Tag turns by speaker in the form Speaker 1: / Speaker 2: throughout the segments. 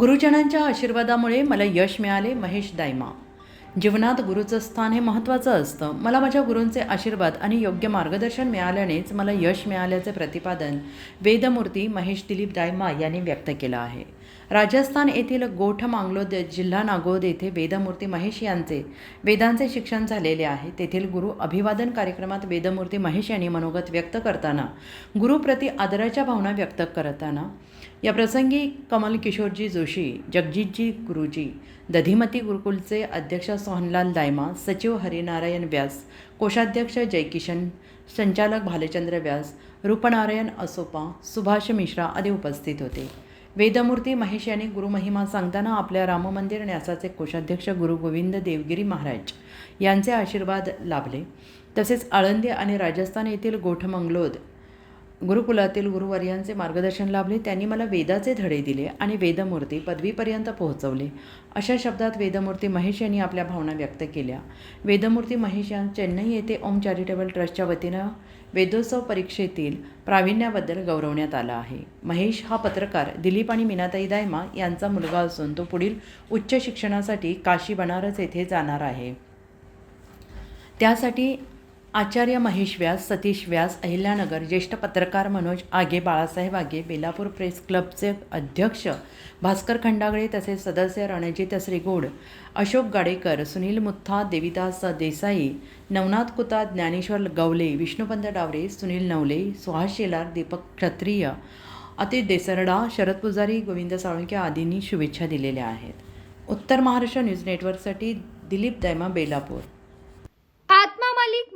Speaker 1: गुरुजनांच्या आशीर्वादामुळे मला यश मिळाले महेश दायमा. जीवनात गुरुचं स्थान हे महत्त्वाचं असतं. मला माझ्या गुरूंचे आशीर्वाद आणि योग्य मार्गदर्शन मिळाल्यानेच मला यश मिळाल्याचे प्रतिपादन वेदमूर्ती महेश दिलीप दायमा यांनी व्यक्त केलं आहे. राजस्थान येथील गोठ मांगलोद जिल्हा नागोद येथे वेदमूर्ती महेश यांचे वेदांचे शिक्षण झालेले आहे. तेथील गुरु अभिवादन कार्यक्रमात वेदमूर्ती महेश यांनी मनोगत व्यक्त करताना गुरुप्रती आदराच्या भावना व्यक्त करताना या प्रसंगी कमल किशोरजी जोशी जगजितजी गुरुजी दधिमती गुरुकुलचे अध्यक्ष सोहनलाल दायमा सचिव हरिनारायण व्यास कोषाध्यक्ष जयकिशन संचालक भालचंद्र व्यास रूपनारायण असोपा सुभाष मिश्रा आदी उपस्थित होते. वेदमूर्ती महेश यांनी गुरुमहिमा सांगताना आपल्या राममंदिर न्यासाचे कोषाध्यक्ष गुरु गोविंद देवगिरी महाराज यांचे आशीर्वाद लाभले. तसेच आळंदी आणि राजस्थान येथील गोठमंगलोद गुरुकुलातील गुरुवर्यांचे मार्गदर्शन लाभले. त्यांनी मला वेदाचे धडे दिले आणि वेदमूर्ती पदवीपर्यंत पोहोचवले. अशा शब्दात वेदमूर्ती महेश यांनी आपल्या भावना व्यक्त केल्या. वेदमूर्ती महेश या चेन्नई येथे ओम चॅरिटेबल ट्रस्टच्या वतीनं वेदोत्सव परीक्षेतील प्रावीण्याबद्दल गौरवण्यात आला आहे. महेश हा पत्रकार दिलीप आणि मीनाताई दायमा यांचा मुलगा असून तो पुढील उच्च शिक्षणासाठी काशी बनारस येथे जाणार आहे. त्यासाठी आचार्य महेश व्यास सतीश व्यास अहिल्यानगर ज्येष्ठ पत्रकार मनोज आगे बाळासाहेब आगे बेलापूर प्रेस क्लबचे अध्यक्ष भास्कर खंडागळे तसेच सदस्य रणजित श्रीगोड अशोक गाडेकर सुनील मुत्था देविदास देसाई नवनाथ कुता ज्ञानेश्वर गवले विष्णुपंत डावरे सुनील नवले सुहास शेलार दीपक क्षत्रिय अति देसरडा शरद पुजारी गोविंद साळुंके आदींनी शुभेच्छा दिलेल्या आहेत. उत्तर महाराष्ट्र न्यूज नेटवर्कसाठी दिलीप दैमा बेलापूर.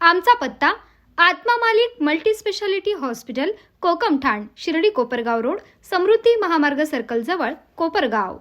Speaker 2: आमचा पत्ता Atma Malik multi speciality hospital Kokamthan Shirdi Kopargaon road Samruddhi Mahamarg सर्कलजवळ Kopargaon.